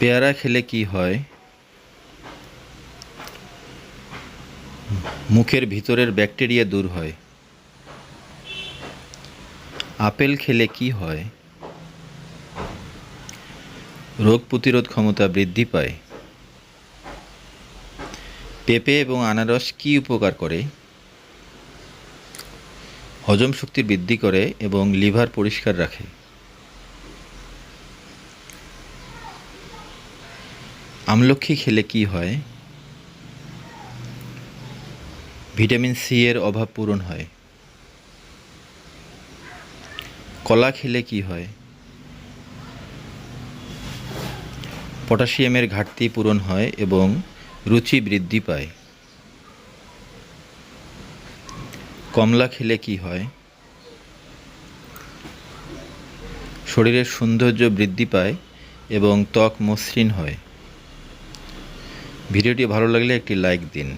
পেয়ারা খেলে কি হয়? মুখের ভিতরের ব্যাকটেরিয়া দূর হয়। আপেল খেলে কি হয়? রোগ প্রতিরোধ ক্ষমতা বৃদ্ধি পায়। পেঁপে এবং আনারস কি উপকার করে? হজম শক্তি বৃদ্ধি করে এবং লিভার পরিষ্কার রাখে। আমলক্ষী খেলে কি হয়? ভিটামিন সি এর অভাব পূরণ হয়। কলা খেলে কি হয়? পটাশিয়ামের ঘাটতি পূরণ হয় এবং রুচি বৃদ্ধি পায়। কমলা খেলে কি হয়? শরীরের সৌন্দর্য বৃদ্ধি পায় এবং ত্বক মসৃণ হয়। ভিডিওটি ভালো লাগলে একটি লাইক দিন।